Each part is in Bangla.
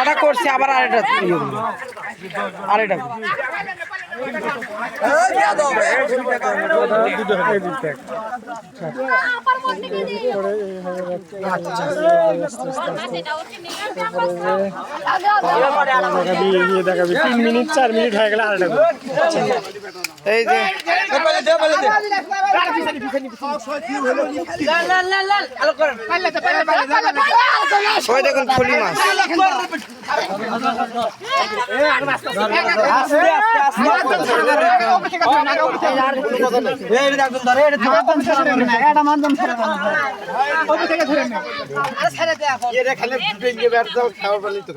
এটা করছে আবার আরেকটা ইয়ে। আরেকটা দেখাবি ইয়ে তিন মিনিট চার মিনিট হয়ে গেলে আরেকটা। এই যে ওই দেখুন ফলি মাছ। এই যে বালটা ভিতর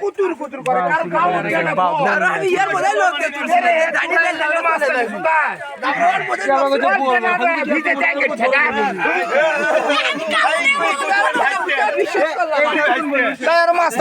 কুতুর করে কার আমি ইয়ার বলে লোক দেখি রে দাঁড়ি দাঁড়ি মাছ আছে দাঁড়ি বলে ভিতে দেখে ছেড়া তার মাছ